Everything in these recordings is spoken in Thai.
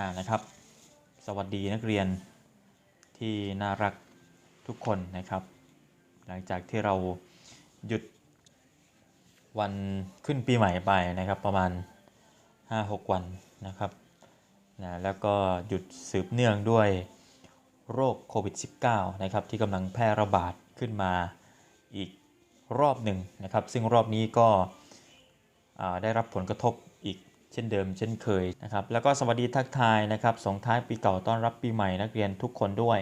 อ่านะครับ สวัสดีนักเรียนที่น่ารักทุกคนนะครับ หลังจากที่เราหยุดวันขึ้นปีใหม่ไปนะครับประมาณ 5-6 วันนะครับนะแล้วก็หยุดสืบเนื่องด้วยโรคโควิด -19 นะครับที่กำลังแพร่ระบาดขึ้นมาอีกรอบหนึ่งนะครับ ซึ่งรอบนี้ก็ได้รับผลกระทบ เช่นเดิมเช่นเคยนะครับแล้วก็สวัสดีทักทายนะครับส่งท้ายปีเก่าต้อนรับปีใหม่นักเรียนทุกคนด้วย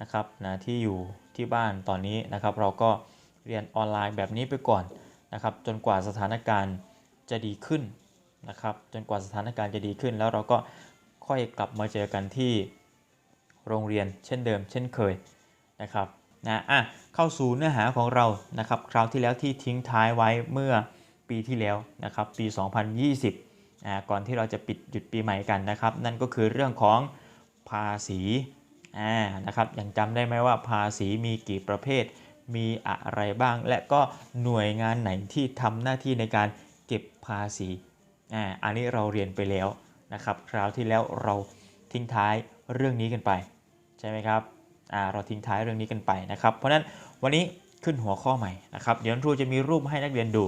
นะครับนะที่อยู่ที่บ้านตอนนี้นะครับ เราก็เรียนออนไลน์แบบนี้ไปก่อนนะครับ จนกว่าสถานการณ์จะดีขึ้นนะครับ จนกว่าสถานการณ์จะดีขึ้น แล้วเราก็ค่อยกลับมาเจอกันที่โรงเรียนเช่นเดิม เช่นเคยนะครับนะอะเข้าสู่เนื้อหาของเรานะครับ คราวที่แล้วที่ทิ้งท้ายไว้เมื่อปีที่แล้วนะครับ ปี 2020อ่า ก่อนที่เราจะปิดหยุดปีใหม่กันนะครับ นั่นก็คือเรื่องของภาษีนะครับยังจำได้ไหมว่าภาษีมีกี่ประเภท มีอะไรบ้าง และก็หน่วยงานไหนที่ทำหน้าที่ในการเก็บภาษีอันนี้เราเรียนไปแล้วนะครับคราวที่แล้วเราทิ้งท้ายเรื่องนี้กันไป ใช่ไหมครับเราทิ้งท้ายเรื่องนี้กันไปนะครับ เพราะฉะนั้นวันนี้ขึ้นหัวข้อใหม่นะครับ เดี๋ยวครูจะมีรูปให้นักเรียนดู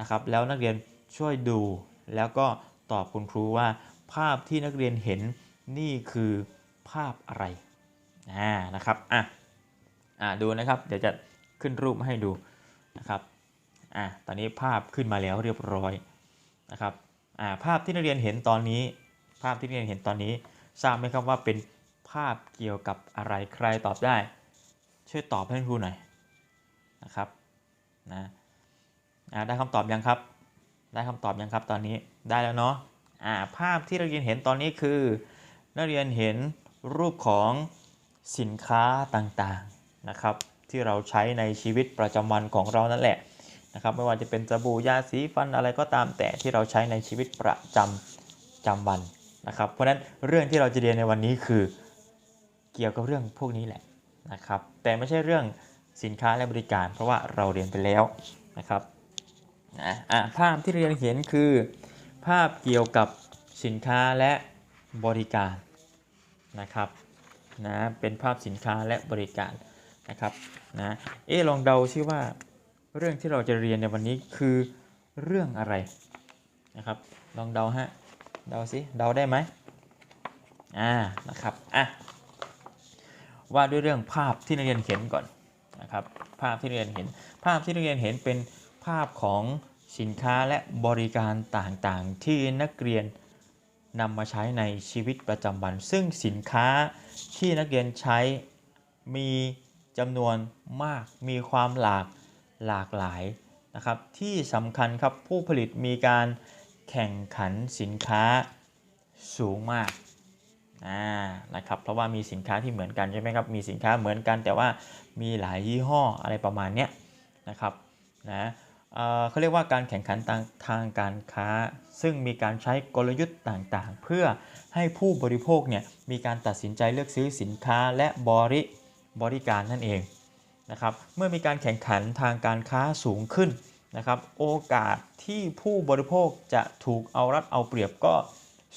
นะครับ แล้วนักเรียนช่วยดูแล้วก็ ตอบคุณครูว่า ภาพที่นักเรียนเห็นนี่คือภาพอะไรอ่านะครับอะอ่าดูนะครับ เดี๋ยวจะขึ้นรูปมาให้ดูนะครับอ่าตอนนี้ภาพขึ้นมาแล้วเรียบร้อยนะครับอ่าภาพที่นักเรียนเห็นตอนนี้ ภาพที่นักเรียนเห็นตอนนี้ทราบไหมครับว่าเป็นภาพเกี่ยวกับอะไรใครตอบได้ ช่วยตอบให้ครูหน่อยนะครับนะอ่าได้คำตอบยังครับ ได้คำตอบยังครับตอนนี้ได้แล้วเนาะอ่าภาพที่นักเรียนเห็นตอนนี้คือ นักเรียนเห็นรูปของสินค้าต่างๆนะครับ ที่เราใช้ในชีวิตประจำวันของเรานั่นแหละนะครับไม่ว่าจะเป็นสบู่ยาสีฟันอะไรก็ตามแต่ที่เราใช้ในชีวิตประจำจำวันนะครับ เพราะฉะนั้นเรื่องที่เราจะเรียนในวันนี้คือเกี่ยวกับเรื่องพวกนี้แหละนะครับ แต่ไม่ใช่เรื่องสินค้าและบริการ เพราะว่าเราเรียนไปแล้วนะครับ นะอะภาพที่เรียนเห็นคือ ภาพเกี่ยวกับสินค้าและบริการนะครับนะเป็นภาพสินค้าและบริการนะครับนะเอ๊ลองเดาซิว่า เรื่องที่เราจะเรียนในวันนี้คือเรื่องอะไรนะครับ ลองเดาฮะเดาซิเดาได้ไหมอ่านะครับอะว่าด้วยเรื่องภาพที่นักเรียนเห็นก่อนนะครับภาพที่นักเรียนเห็น ภาพที่นักเรียนเห็นเป็น ภาพของสินค้าและบริการต่างๆ ที่นักเรียนนำมาใช้ในชีวิตประจำวัน ซึ่งสินค้าที่นักเรียนใช้มีจำนวนมาก มีความหลากหลากหลายนะครับ ที่สำคัญครับผู้ผลิตมีการแข่งขันสินค้าสูงมากอ่านะครับ เพราะว่ามีสินค้าที่เหมือนกันใช่ไหมครับ มีสินค้าเหมือนกันแต่ว่ามีหลายยี่ห้ออะไรประมาณเนี้ยนะครับนะ เขาเรียกว่าการแข่งขันทางทางการค้า ซึ่งมีการใช้กลยุทธ์ต่างๆ เพื่อให้ผู้บริโภคเนี่ยมีการตัดสินใจเลือกซื้อสินค้าและบริบริการนั่นเองนะครับเมื่อมีการแข่งขันทางการค้าสูงขึ้นนะครับโอกาสที่ผู้บริโภคจะถูกเอารัดเอาเปรียบก็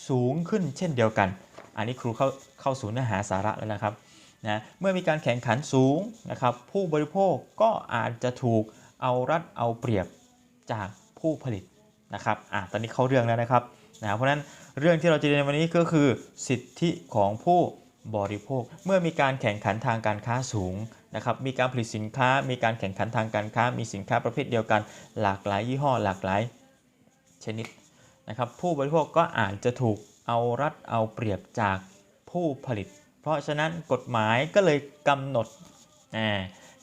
สูงขึ้นเช่นเดียวกัน อันนี้ครูเข้าเข้าสู่เนื้อหาสาระแล้วนะครับนะเมื่อมีการแข่งขันสูงนะครับผู้บริโภคก็อาจจะถูก เอารัดเอาเปรียบจากผู้ผลิตนะครับอะตอนนี้เข้าเรื่องแล้วนะครับนะเพราะนั้นเรื่องที่เราจะเรียนวันนี้ก็คือสิทธิของผู้บริโภค เมื่อมีการแข่งขันทางการค้าสูงนะครับมีการผลิตสินค้า มีการแข่งขันทางการค้า มีสินค้าประเภทเดียวกัน หลากหลายยี่ห้อหลากหลายชนิดนะครับผู้บริโภคก็อาจจะถูกเอารัดเอาเปรียบจากผู้ผลิต เพราะฉะนั้นกฎหมายก็เลยกำหนดอ่า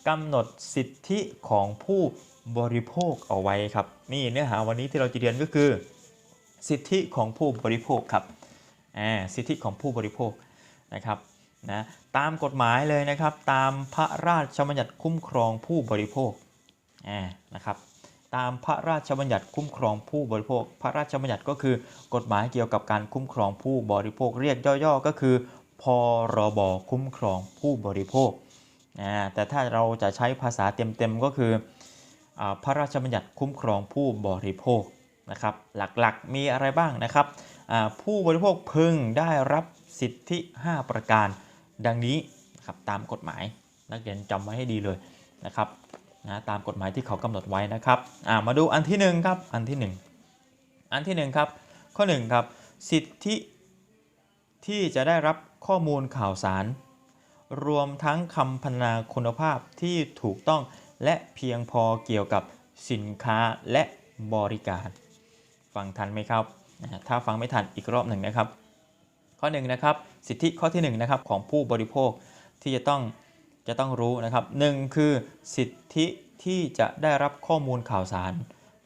กำหนดสิทธิของผู้บริโภคเอาไว้ครับ นี่เนื้อหาวันนี้ที่เราจะเรียนก็คือ สิทธิของผู้บริโภคครับอ่าสิทธิของผู้บริโภคนะครับนะตามกฎหมายเลยนะครับตามพระราชบัญญัติคุ้มครองผู้บริโภคอ่านะครับตามพระราชบัญญัติคุ้มครองผู้บริโภค พระราชบัญญัติก็คือกฎหมายเกี่ยวกับการคุ้มครองผู้บริโภค เรียกย่อๆก็คือ พรบคุ้มครองผู้บริโภค แต่ถ้าเราจะใช้ภาษาเต็มๆก็คืออพระราชบัญญัติคุ้มครองผู้บริโภคนะครับหลักๆมีอะไรบ้างนะครับ ผู้บริโภคพึงได้รับสิทธิ 5 ประการดังนี้นะครับตามกฎหมายนักเรียนจำไว้ให้ดีเลยนะครับนะตามกฎหมายที่เขากำหนดไว้นะครับมาดูอันที่หนึ่งครับอันที่หนึ่งอันที่หนึ่งครับ ข้อหนึ่งครับสิทธิที่จะได้รับข้อมูลข่าวสาร รวมทั้งคำพรรณนาคุณภาพที่ถูกต้องและเพียงพอเกี่ยวกับสินค้าและบริการ ฟังทันไหมครับ ถ้าฟังไม่ทันอีกรอบหนึ่งนะครับ ข้อหนึ่งนะครับสิทธิข้อที่หนึ่งนะครับของผู้บริโภคที่จะต้องจะต้องรู้นะครับหนึ่งคือสิทธิที่จะได้รับข้อมูลข่าวสาร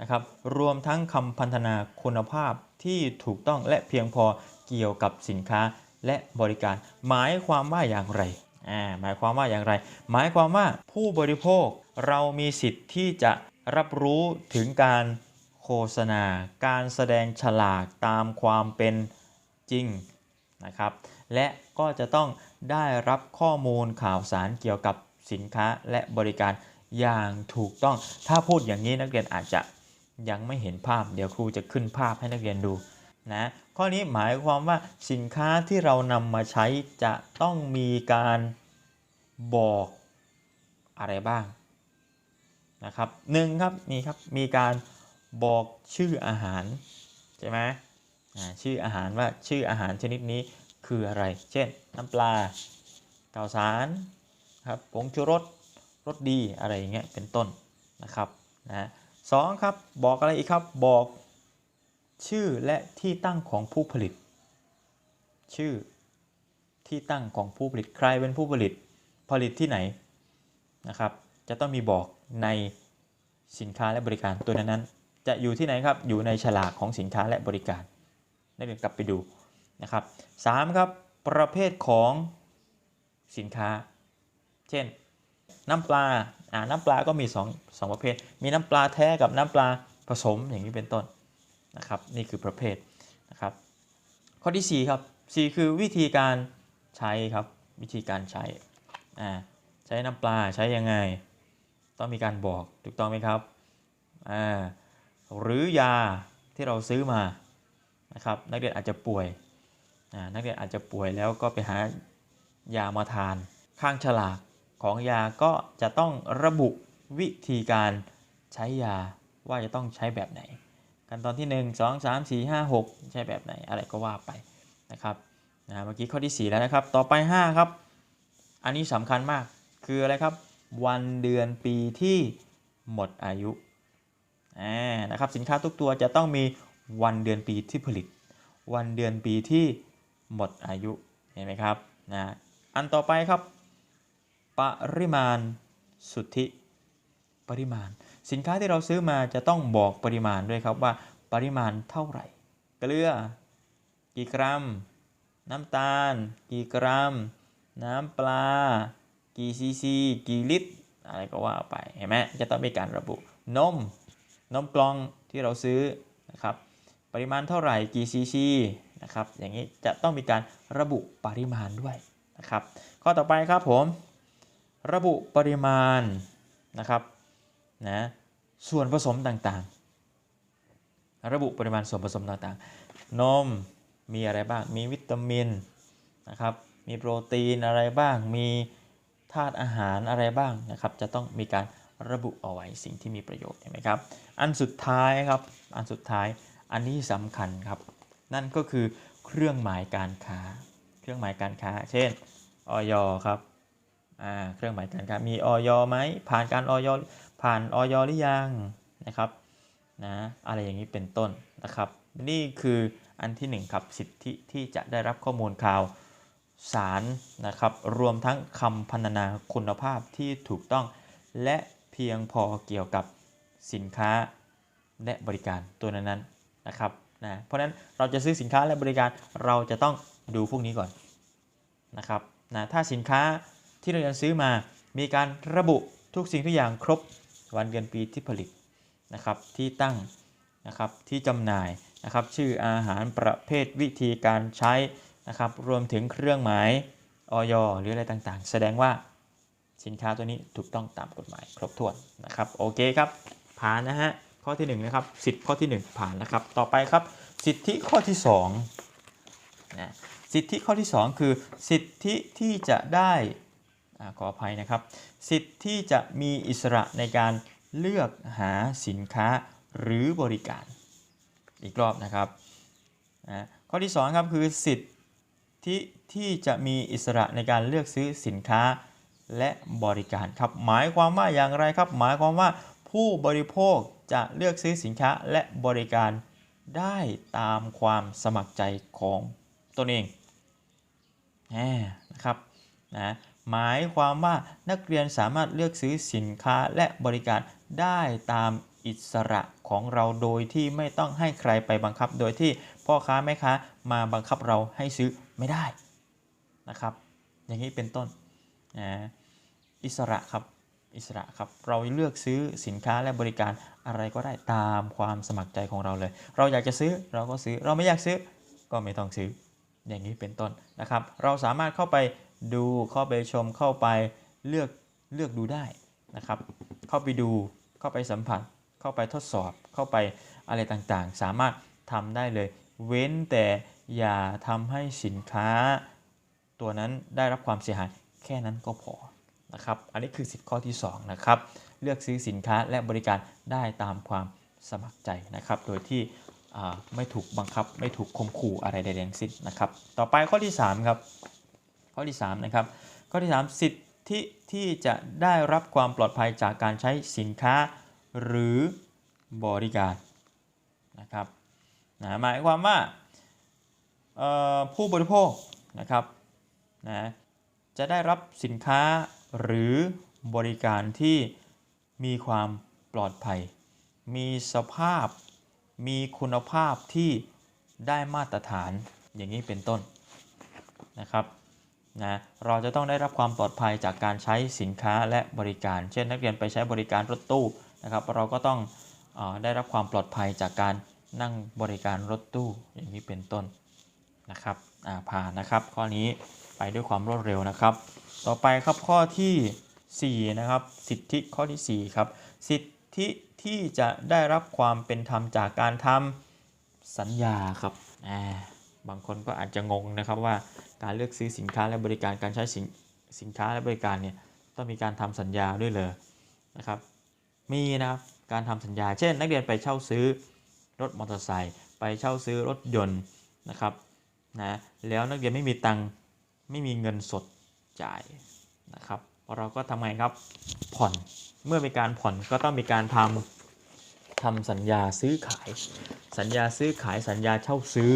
นะครับ รวมทั้งคำพันธนาคุณภาพที่ถูกต้องและเพียงพอเกี่ยวกับสินค้าและบริการ หมายความว่าอย่างไร หมายความว่าอย่างไร หมายความว่าผู้บริโภคเรามีสิทธิ์ที่จะรับรู้ถึงการโฆษณา การแสดงฉลากตามความเป็นจริงนะครับ และก็จะต้องได้รับข้อมูลข่าวสารเกี่ยวกับสินค้าและบริการอย่างถูกต้อง ถ้าพูดอย่างนี้นักเรียนอาจจะยังไม่เห็นภาพ เดี๋ยวครูจะขึ้นภาพให้นักเรียนดู นะข้อนี้หมายความว่าสินค้าที่เรานำมาใช้จะต้องมีการบอกอะไรบ้างนะครับหนึ่งครับนี่ครับมีการบอกชื่ออาหารใช่ไหมชื่ออาหารว่าชื่ออาหารชนิดนี้คืออะไร เช่น น้ำปลาข้าวสารครับผงชูรสรสดีอะไรอย่างเงี้ยเป็นต้นนะครับนะสองครับบอกอะไรอีกครับบอก ชื่อและที่ตั้งของผู้ผลิต ชื่อ ที่ตั้งของผู้ผลิตใครเป็นผู้ผลิตผลิตที่ไหนนะครับ จะต้องมีบอกในสินค้าและบริการตัวนั้นๆจะอยู่ที่ไหนครับอยู่ในฉลากของสินค้าและบริการนักเรียนกลับไปดูนะครับสามครับประเภทของสินค้า เช่น น้ำปลาอ่าน้ำปลาก็มี2งสองประเภท มีน้ำปลาแท้กับน้ำปลาผสมอย่างนี้เป็นต้น นะครับนี่คือประเภทนะครับข้อที่ 4 ครับ 4 คือวิธีการใช้ครับวิธีการใช้อ่าใช้น้ำปลาใช้ยังไง ต้องมีการบอกถูกต้องไหมครับอ่าหรือยาที่เราซื้อมานะครับนักเรียนอาจจะป่วยอ่านักเรียนอาจจะป่วยแล้วก็ไปหายามาทาน ข้างฉลากของยาก็จะต้องระบุวิธีการใช้ยาว่าจะต้องใช้แบบไหน ขั้นตอนที่ 1 2 3 4 5 6 ใช้แบบไหนอะไรก็ว่าไปนะครับนะเมื่อกี้ข้อที่ 4 แล้วนะครับ ต่อไป 5 ครับ อันนี้สำคัญมากคืออะไรครับ วันเดือนปีที่หมดอายุนะครับสินค้าทุกตัวจะต้องมีวันเดือนปีที่ผลิต วันเดือนปีที่หมดอายุเห็นไหมครับนะอันต่อไปครับ ปริมาณสุทธิ ปริมาณ สินค้าที่เราซื้อมาจะต้องบอกปริมาณด้วยครับว่าปริมาณเท่าไหร่ เกลือ กี่กรัม น้ำตาล กี่กรัม น้ำปลา กี่ซีซีกี่ลิตร อะไรก็ว่าไปเห็นไหมจะต้องมีการระบุ นม นมกล่องที่เราซื้อนะครับปริมาณเท่าไหร่กี่ซีซีนะครับอย่างนี้จะต้องมีการระบุปริมาณด้วยนะครับข้อต่อไปครับผม ระบุปริมาณนะครับนะ ส่วนผสมต่างๆ ระบุปริมาณส่วนผสมต่างๆ นมมีอะไรบ้าง มีวิตามินนะครับ มีโปรตีนอะไรบ้าง มีธาตุอาหารอะไรบ้างนะครับ จะต้องมีการระบุเอาไว้สิ่งที่มีประโยชน์เห็นไหมครับ อันสุดท้ายครับ อันสุดท้าย อันนี้สำคัญครับ นั่นก็คือเครื่องหมายการค้า เครื่องหมายการค้า เช่นออยครับ อ่า เครื่องหมายการค้า มีออยไหม ผ่านการออย ผ่านออยหรือยังนะครับนะอะไรอย่างนี้เป็นต้นนะครับนี่คืออันที่หนึ่งครับสิทธิที่จะได้รับข้อมูลข่าวสารนะครับ รวมทั้งคำพรรณนาคุณภาพที่ถูกต้อง และเพียงพอเกี่ยวกับสินค้าและบริการตัวนั้นๆนะครับนะเพราะฉะนั้นเราจะซื้อสินค้าและบริการเราจะต้องดูพวกนี้ก่อนนะครับนะถ้าสินค้าที่เราจะซื้อมามีการระบุทุกสิ่งทุกอย่างครบ วันเดือนปีที่ผลิตนะครับที่ตั้งนะครับที่จำหน่ายนะครับชื่ออาหารประเภทวิธีการใช้นะครับรวมถึงเครื่องหมายออยหรืออะไรต่างๆ แสดงว่าสินค้าตัวนี้ถูกต้องตามกฎหมายครบถ้วนนะครับโอเคครับผ่านนะฮะข้อที่1นะครับสิทธิข้อที่ 1 ผ่านนะครับต่อไปครับสิทธิข้อที่2นะสิทธิข้อที่ 2 คือสิทธิที่จะได้ ขออภัยนะครับ สิทธิที่จะมีอิสระในการเลือกหาสินค้าหรือบริการอีกรอบนะครับข้อที่2ครับคือสิทธิที่จะมีอิสระในการเลือกซื้อสินค้าและบริการครับหมายความว่าอย่างไรครับ หมายความว่าผู้บริโภคจะเลือกซื้อสินค้าและบริการได้ตามความสมัครใจของตนเองนะครับนะ หมายความว่านักเรียนสามารถเลือกซื้อสินค้าและบริการได้ตามอิสระของเราโดยที่ไม่ต้องให้ใครไปบังคับ โดยที่พ่อค้าแม่ค้ามาบังคับเราให้ซื้อไม่ได้นะครับ อย่างนี้เป็นต้นนะอิสระครับอิสระครับเราเลือกซื้อสินค้าและบริการอะไรก็ได้ตามความสมัครใจของเราเลย เราอยากจะซื้อเราก็ซื้อเราไม่อยากซื้อก็ไม่ต้องซื้อ อย่างนี้เป็นต้นนะครับ เราสามารถเข้าไป ดูเข้าไปชมเข้าไปเลือกเลือกดูได้นะครับ เข้าไปดูเข้าไปสัมผัส เข้าไปทดสอบเข้าไปอะไรต่างๆ สามารถทำได้เลย เว้นแต่อย่าทำให้สินค้า ตัวนั้นได้รับความเสียหายแค่นั้นก็พอนะครับอันนี้คือสิทธิข้อที่2นะครับเลือกซื้อสินค้าและบริการได้ตามความสมัครใจนะครับ โดยที่ไม่ถูกบังคับไม่ถูกข่มขู่อะไรใดๆทั้งสิ้นนะครับ ต่อไปข้อที่ 3 ครับ ข้อที่3นะครับข้อที่ 3 สิทธิที่จะได้รับความปลอดภัยจากการใช้สินค้าหรือบริการนะครับนะหมายความว่าผู้บริโภคนะครับนะจะได้รับสินค้าหรือบริการที่มีความปลอดภัย มีสภาพ มีคุณภาพที่ได้มาตรฐานอย่างนี้เป็นต้นนะครับ นะเราจะต้องได้รับความปลอดภัยจากการใช้สินค้าและบริการ เช่น นักเรียนไปใช้บริการรถตู้นะครับ เราก็ต้องออได้รับความปลอดภัยจากการนั่งบริการรถตู้อย่างนี้เป็นต้นนะครับผ่านนะครับ ข้อนี้ไปด้วยความรวดเร็วนะครับ ต่อไปครับข้อทีสี่4 นะครับ สิทธิข้อทีสี่ 4 ครับ สิทธิที่จะได้รับความเป็นธรรมจากการทำสัญญาครับบางคนก็อาจจะงงนะครับว่า การเลือกซื้อสินค้าและบริการการใช้สินสินค้าและบริการเนี่ยต้องมีการทำสัญญาด้วยเลยนะครับมีนะครับการทำสัญญา เช่น นักเรียนไปเช่าซื้อรถมอเตอร์ไซค์ไปเช่าซื้อรถยนต์นะครับนะแล้วนักเรียนไม่มีตังค์ไม่มีเงินสดจ่ายนะครับเราก็ทำไงครับผ่อนเมื่อมีการผ่อนก็ต้องมีการทำทำสัญญาซื้อขาย สัญญาซื้อขายสัญญาเช่าซื้อ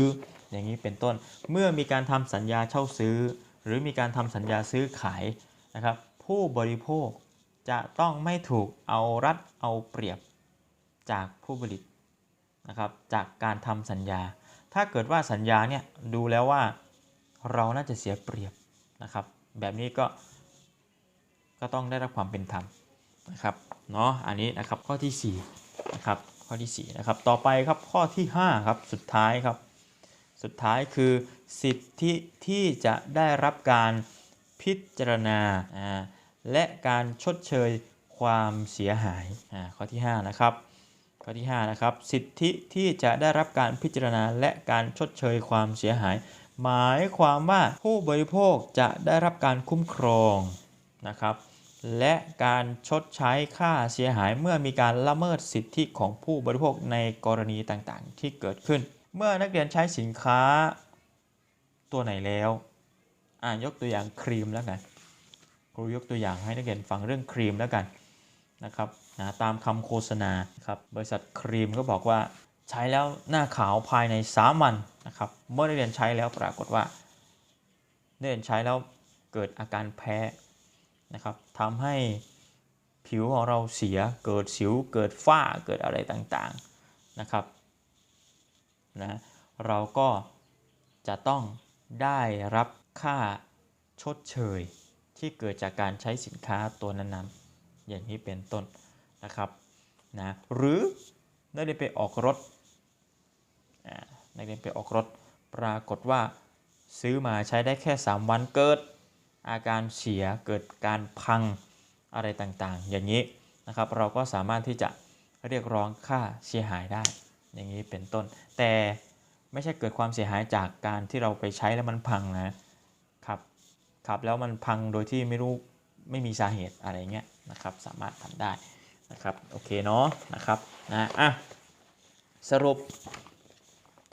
อย่างนี้เป็นต้น เมื่อมีการทำสัญญาเช่าซื้อ หรือมีการทำสัญญาซื้อขายนะครับ ผู้บริโภคจะต้องไม่ถูกเอารัดเอาเปรียบจากผู้ผลิตนะครับจากการทำสัญญา ถ้าเกิดว่าสัญญาเนี่ยดูแล้วว่าเราน่าจะเสียเปรียบนะครับ แบบนี้ก็ก็ต้องได้รับความเป็นธรรมนะครับเนาะอันนี้นะครับข้อที่4นะครับข้อที่4นะครับต่อไปครับข้อที่5ครับสุดท้ายครับ สุดท้ายคือสิทธิที่จะได้รับการพิจารณา และการชดเชยความเสียหาย ข้อที่ 5 นะครับ ข้อที่ 5 นะครับ สิทธิที่จะได้รับการพิจารณาและการชดเชยความเสียหาย หมายความว่าผู้บริโภคจะได้รับการคุ้มครองนะครับ และการชดใช้ค่าเสียหายเมื่อมีการละเมิดสิทธิของผู้บริโภคในกรณีต่างๆ ที่เกิดขึ้น เมื่อนักเรียนใช้สินค้าตัวไหนแล้วอ่ายกตัวอย่างครีมแล้วกันครูยกตัวอย่างให้นักเรียนฟังเรื่องครีมแล้วกันนะครับนะตามคำโฆษณาครับบริษัทครีมก็บอกว่าใช้แล้วหน้าขาวภายใน3วันนะครับเมื่อนักเรียนใช้แล้วปรากฏว่านักเรียนใช้แล้วเกิดอาการแพ้นะครับทำให้ผิวของเราเสียเกิดสิวเกิดฝ้าเกิดอะไรต่างๆนะครับ นะเราก็จะต้องได้รับค่าชดเชยที่เกิดจากการใช้สินค้าตัวนั้นๆ อย่างนี้เป็นต้นนะครับนะหรือนักเรียนไปออกรถนักเรียนไปออกรถปรากฏว่าซื้อมาใช้ได้แค่ 3 วันเกิด อาการเสียเกิดการพังอะไรต่างๆ อย่างนี้นะครับเราก็สามารถที่จะเรียกร้องค่าเสียหายได้ อย่างนี้เป็นต้น แต่ไม่ใช่เกิดความเสียหายจากการที่เราไปใช้แล้วมันพังนะครับครับแล้วมันพังโดยที่ไม่รู้ไม่มีสาเหตุอะไรเงี้ยนะครับ สามารถทำได้นะครับโอเคเนาะนะครับนะอะสรุป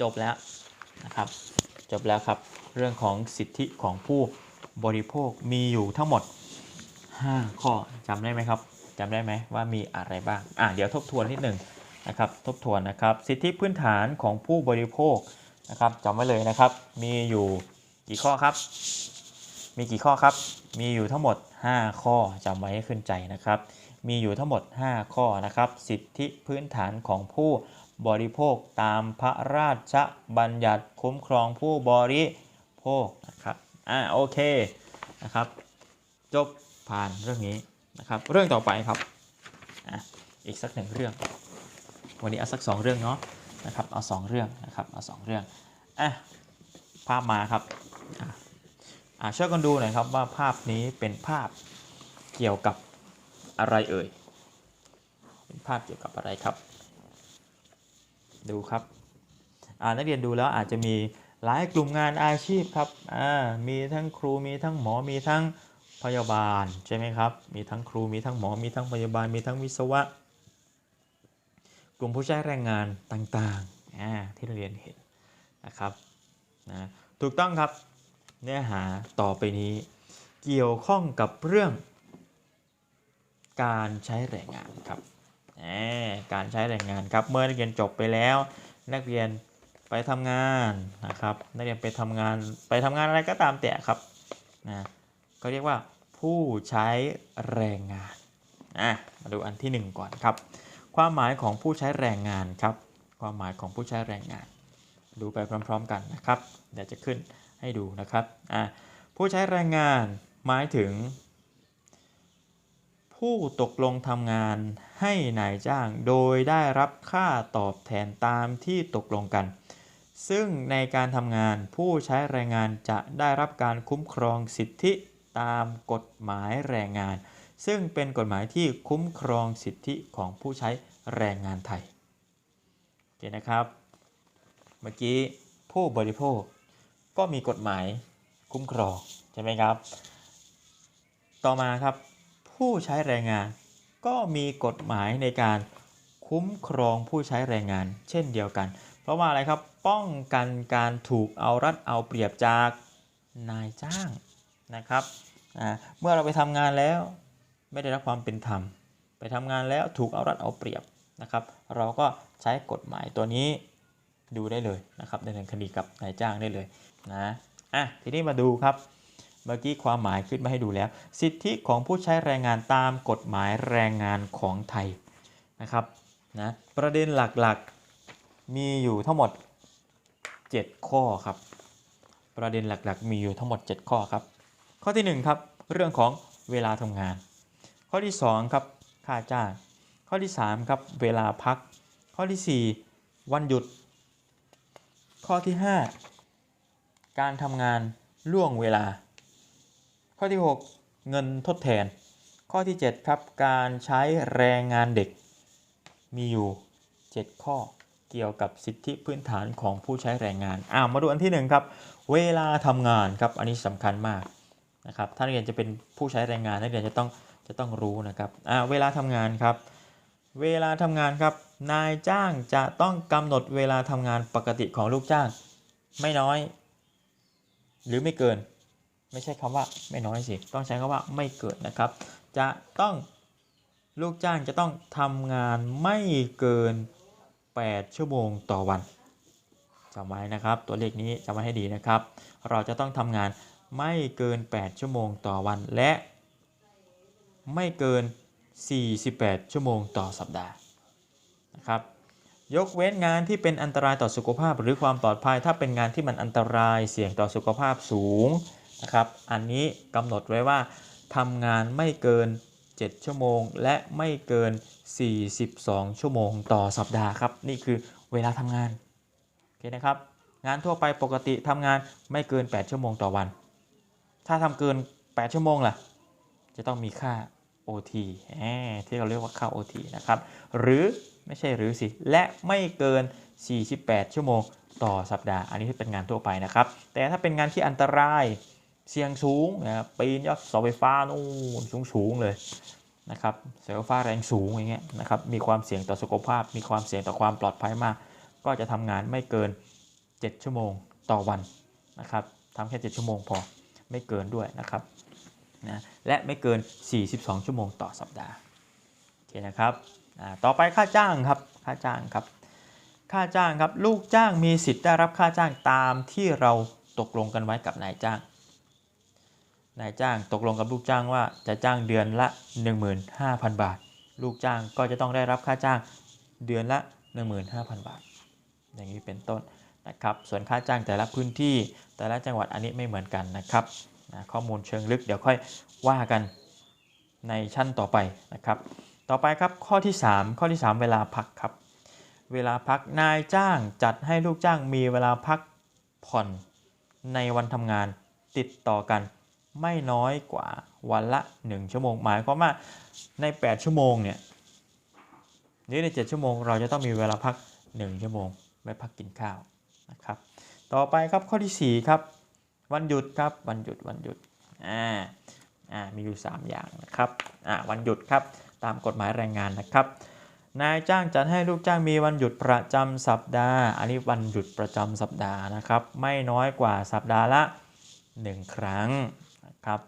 จบแล้วนะครับ จบแล้วครับเรื่องของสิทธิของผู้บริโภคมีอยู่ทั้งหมด 5 ข้อจำได้ไหมครับจำได้ไหมว่ามีอะไรบ้างอะเดี๋ยวทบทวนนิดหนึ่ง นะครับทบทวนนะครับสิทธิพื้นฐานของผู้บริโภคนะครับจำไว้เลยนะครับ มีอยู่กี่ข้อครับ มีกี่ข้อครับ มีอยู่ทั้งหมด 5 ข้อจำไว้ให้ขึ้นใจนะครับ มีอยู่ทั้งหมด 5 ข้อนะครับ สิทธิพื้นฐานของผู้บริโภคตามพระราชบัญญัติคุ้มครองผู้บริโภคนะครับอ่าโอเคนะครับ จบผ่านเรื่องนี้นะครับ เรื่องต่อไปครับอะอีกสักหนึ่งเรื่อง วันนี้เอาสักสองเรื่องเนาะนะครับเอาสองเรื่องนะครับเอาสองเรื่องอะภาพมาครับอะอะช่วยกันดูหน่อยครับว่าภาพนี้เป็นภาพเกี่ยวกับอะไรเอ่ยเป็นภาพเกี่ยวกับอะไรครับ ดูครับอ่านักเรียนดูแล้วอาจจะมีหลายกลุ่มงานอาชีพครับอ่ามีทั้งครูมีทั้งหมอมีทั้งพยาบาลใช่ไหมครับ มีทั้งครูมีทั้งหมอมีทั้งพยาบาลมีทั้งวิศวะ กลุ่มผู้ใช้แรงงานต่างๆที่เราเรียนเห็นนะครับนะถูกต้องครับเนื้อหาต่อไปนี้ เกี่ยวข้องกับเรื่อง การใช้แรงงานครับการใช้แรงงานครับเมื่อนักเรียนจบไปแล้ว นักเรียนไปทำงานนะครับนักเรียนไปทำงานไปทำงานอะไรก็ตามแต่ครับนะก็เรียกว่าผู้ใช้แรงงานอะมาดูอันที่หนึ่งก่อนครับ ความหมายของผู้ใช้แรงงานครับ ความหมายของผู้ใช้แรงงาน ดูไปพร้อม ๆ กันนะครับ เดี๋ยวจะขึ้นให้ดูนะครับผู้ใช้แรงงานหมายถึง ผู้ตกลงทำงานให้นายจ้างโดยได้รับค่าตอบแทนตามที่ตกลงกัน ซึ่งในการทำงานผู้ใช้แรงงานจะได้รับการคุ้มครองสิทธิตามกฎหมายแรงงาน ซึ่งเป็นกฎหมายที่คุ้มครองสิทธิของผู้ใช้ แรงงานไทยโอเคนะครับ เมื่อกี้ผู้บริโภคก็มีกฎหมายคุ้มครองใช่ไหมครับ ต่อมาครับผู้ใช้แรงงานก็มีกฎหมายในการคุ้มครองผู้ใช้แรงงานเช่นเดียวกัน เพราะว่าอะไรครับป้องกันการถูกเอารัดเอาเปรียบจากนายจ้างนะครับเมื่อเราไปทำงานแล้วไม่ได้รับความเป็นธรรม ไปทำงานแล้วถูกเอารัดเอาเปรียบ นะครับ เราก็ใช้กฎหมายตัวนี้ดูได้เลยนะครับดำเนินคดีกับนายจ้างได้เลยนะอะทีนี้มาดูครับ เมื่อกี้ความหมายขึ้นมาให้ดูแล้ว สิทธิของผู้ใช้แรงงานตามกฎหมายแรงงานของไทยนะครับนะประเด็นหลักๆมีอยู่ทั้งหมด 7 ข้อครับ ประเด็นหลักๆ มีอยู่ทั้งหมด 7 ข้อครับ ข้อที่1ครับเรื่องของเวลาทำงาน ข้อที่2ครับค่าจ้าง ข้อที่3ครับเวลาพัก ข้อที่ 4 วันหยุด ข้อที่ 5 การทำงานล่วงเวลา ข้อที่ 6 เงินทดแทน ข้อที่ 7 ครับการใช้แรงงานเด็ก มีอยู่ 7 ข้อเกี่ยวกับสิทธิพื้นฐานของผู้ใช้แรงงานอ่ามาดูอันที่ 1 ครับ เวลาทำงานครับ อันนี้สำคัญมากนะครับ ถ้านักเรียนจะเป็นผู้ใช้แรงงานนักเรียนจะต้องจะต้องรู้นะครับอ่าเวลาทำงานครับ เวลาทำงานครับ นายจ้างจะต้องกำหนดเวลาทำงานปกติของลูกจ้าง ไม่น้อย หรือไม่เกิน ไม่ใช่คำว่าไม่น้อยสิ ต้องใช้คำว่าไม่เกินนะครับ จะต้องลูกจ้างจะต้องทำงานไม่เกิน 8 ชั่วโมงต่อวันจำไว้นะครับ ตัวเลขนี้จำไว้ให้ดีนะครับ เราจะต้องทำงานไม่เกิน 8 ชั่วโมงต่อวันและ ไม่เกิน 48 ชั่วโมงต่อสัปดาห์นะครับยกเว้นงานที่เป็นอันตรายต่อสุขภาพหรือความปลอดภัย ถ้าเป็นงานที่มันอันตรายเสี่ยงต่อสุขภาพสูงนะครับอันนี้กำหนดไว้ว่าทำงานไม่เกิน 7 ชั่วโมง และไม่เกิน 42 ชั่วโมงต่อสัปดาห์ครับนี่คือเวลาทำงานโอเคนะครับงานทั่วไปปกติทำงานไม่เกิน 8 ชั่วโมงต่อวัน ถ้าทำเกิน 8 ชั่วโมงล่ะจะต้องมีค่า OT ที่เราเรียกว่าค่า OT นะครับ หรือไม่ใช่หรือสิ และไม่เกิน 48 ชั่วโมงต่อสัปดาห์ อันนี้เป็นงานทั่วไปนะครับ แต่ถ้าเป็นงานที่อันตรายเสี่ยงสูงนะครับปีนยอดเสาไฟฟ้านู่นสูงสูงๆเลยนะครับเสาไฟฟ้าแรงสูงอย่างเงี้ยนะครับมีความเสี่ยงต่อสุขภาพ มีความเสี่ยงต่อความปลอดภัยมาก ก็จะทำงานไม่เกิน 7 ชั่วโมงต่อวันนะครับทำแค่ 7 ชั่วโมงพอไม่เกินด้วยนะครับ นะและไม่เกิน 42 ชั่วโมงต่อสัปดาห์โอเคนะครับต่อไปค่าจ้างครับค่าจ้างครับค่าจ้างครับลูกจ้างมีสิทธิ์ได้รับค่าจ้างตามที่เราตกลงกันไว้กับนายจ้าง นายจ้างตกลงกับลูกจ้างว่าจะจ้างเดือนละ 15,000 บาท ลูกจ้างก็จะต้องได้รับค่าจ้างเดือนละ 15,000 บาท อย่างนี้เป็นต้นนะครับ ส่วนค่าจ้างแต่ละพื้นที่แต่ละจังหวัดอันนี้ไม่เหมือนกันนะครับ นะข้อมูลเชิงลึกเดี๋ยวค่อยว่ากันในชั้นต่อไปนะครับ ต่อไปครับข้อที่ 3 ข้อที่ 3 เวลาพักครับ เวลาพักนายจ้างจัดให้ลูกจ้างมีเวลาพักผ่อนในวันทำงานติดต่อกันไม่น้อยกว่าวันละ 1 ชั่วโมง หมายความว่าใน 8 ชั่วโมงเนี่ยหรือใน 7 ชั่วโมง เราจะต้องมีเวลาพัก 1 ชั่วโมงไว้พักกินข้าวนะครับ ต่อไปครับข้อที่ 4 ครับ วันหยุดครับ วันหยุดวันหยุดอ่าอ่ามีอยู่ 3 อย่างนะครับอ่าวันหยุดครับตามกฎหมายแรงงานนะครับ นายจ้างจัดให้ลูกจ้างมีวันหยุดประจำสัปดาห์ อันนี้วันหยุดประจำสัปดาห์นะครับ ไม่น้อยกว่าสัปดาห์ละ 1 ครั้งนะครับ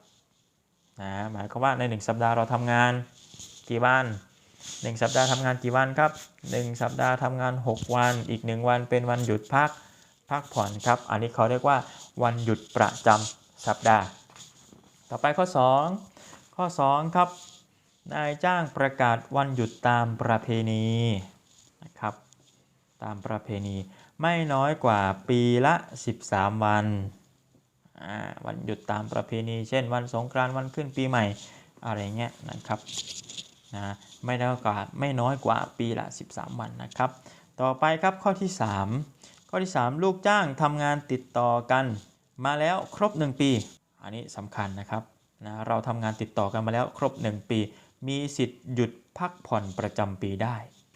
นะหมายความว่าใน 1 สัปดาห์เราทำงานกี่วัน 1 สัปดาห์ทำงานกี่วันครับ 1 สัปดาห์ทำงาน 6 วันอีก 1 วันเป็นวันหยุดพัก พักผ่อนครับ อันนี้เขาเรียกว่าวันหยุดประจำสัปดาห์ ต่อไปข้อ 2 ข้อ 2 ครับ นายจ้างประกาศวันหยุดตามประเพณีนะครับ ตามประเพณีไม่น้อยกว่าปีละ 13 วันอ่าวันหยุดตามประเพณี เช่น วันสงกรานต์วันขึ้นปีใหม่อะไรเงี้ยนะครับนะไม่น้อยกว่าไม่น้อยกว่าปีละ 13 วันนะครับ ต่อไปครับข้อที่ 3 ข้อที่ 3 ลูกจ้างทำงานติดต่อกัน มาแล้วครบ 1 ปี อันนี้สำคัญนะครับนะเราทำงานติดต่อกันมาแล้วครบ 1 ปี มีสิทธิ์หยุดพักผ่อนประจำปีได้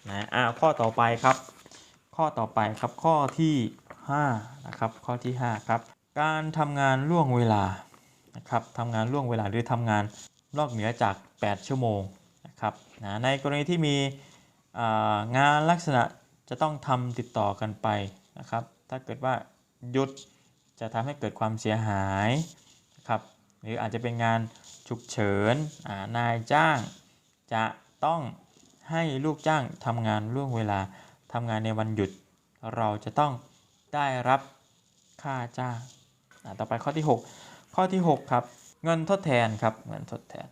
นะอ่าข้อต่อไปครับ ข้อต่อไปครับข้อที่5นะครับข้อที่ 5 ครับ การทำงานล่วงเวลานะครับทำงานล่วงเวลาหรือทำงานนอกเหนือจาก 8 ชั่วโมงนะครับนะในกรณีที่มีงานลักษณะจะต้องทำติดต่อกันไป นะครับ ถ้าเกิดว่าหยุดจะทำให้เกิดความเสียหายนะครับ หรืออาจจะเป็นงานฉุกเฉินนายจ้าง จะต้องให้ลูกจ้างทำงานล่วงเวลาทำงานในวันหยุด เราจะต้องได้รับค่าจ้างต่อไปข้อที่ 6 ข้อที่ 6 ครับ เงินทดแทนครับ เงินทดแทน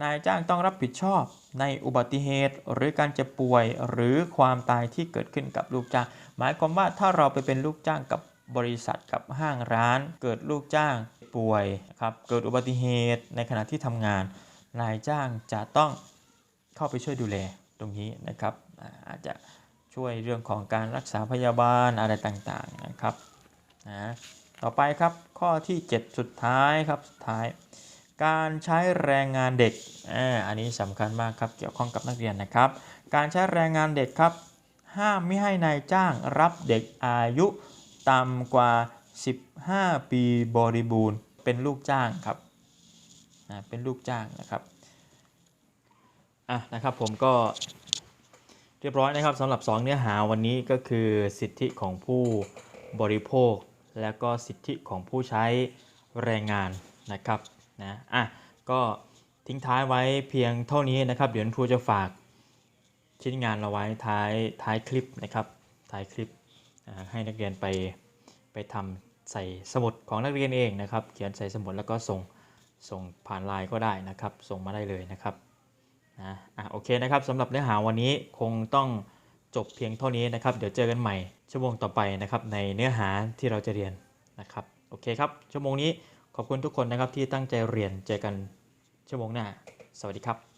นายจ้างต้องรับผิดชอบในอุบัติเหตุหรือการเจ็บป่วยหรือความตายที่เกิดขึ้นกับลูกจ้าง หมายความว่าถ้าเราไปเป็นลูกจ้างกับบริษัทกับห้างร้าน เกิดลูกจ้างป่วยครับเกิดอุบัติเหตุในขณะที่ทำงาน นายจ้างจะต้องเข้าไปช่วยดูแลตรงนี้นะครับอาอาจจะช่วยเรื่องของการรักษาพยาบาลอะไรต่างๆนะครับนะต่อไปครับข้อที่ 7 สุดท้ายครับสุดท้าย การใช้แรงงานเด็กอ่าอันนี้สำคัญมากครับเกี่ยวข้องกับนักเรียนนะครับ การใช้แรงงานเด็กครับ ห้ามไม่ให้นายจ้างรับเด็กอายุต่ำกว่า 15 ปีบริบูรณ์ เป็นลูกจ้างครับเป็นลูกจ้างนะครับอะนะครับผมก็เรียบร้อยนะครับสำหรับ 2 เนื้อหาวันนี้ก็คือสิทธิของผู้บริโภค และก็สิทธิของผู้ใช้แรงงานนะครับ นะอะก็ทิ้งท้ายไว้เพียงเท่านี้นะครับ เดี๋ยวครูจะฝากชิ้นงานเราไว้ท้ายท้ายคลิปนะครับท้ายคลิปให้นักเรียนไปไปทำใส่สมุดของนักเรียนเองนะครับ เขียนใส่สมุดแล้วก็ส่งส่งผ่านไลน์ก็ได้นะครับ ส่งมาได้เลยนะครับนะอะโอเคนะครับสำหรับเนื้อหาวันนี้คงต้องจบเพียงเท่านี้นะครับ เดี๋ยวเจอกันใหม่ชั่วโมงต่อไปนะครับในเนื้อหาที่เราจะเรียนนะครับโอเคครับชั่วโมงนี้ ขอบคุณทุกคนนะครับที่ตั้งใจเรียนเจอกันชั่วโมงหน้า สวัสดีครับ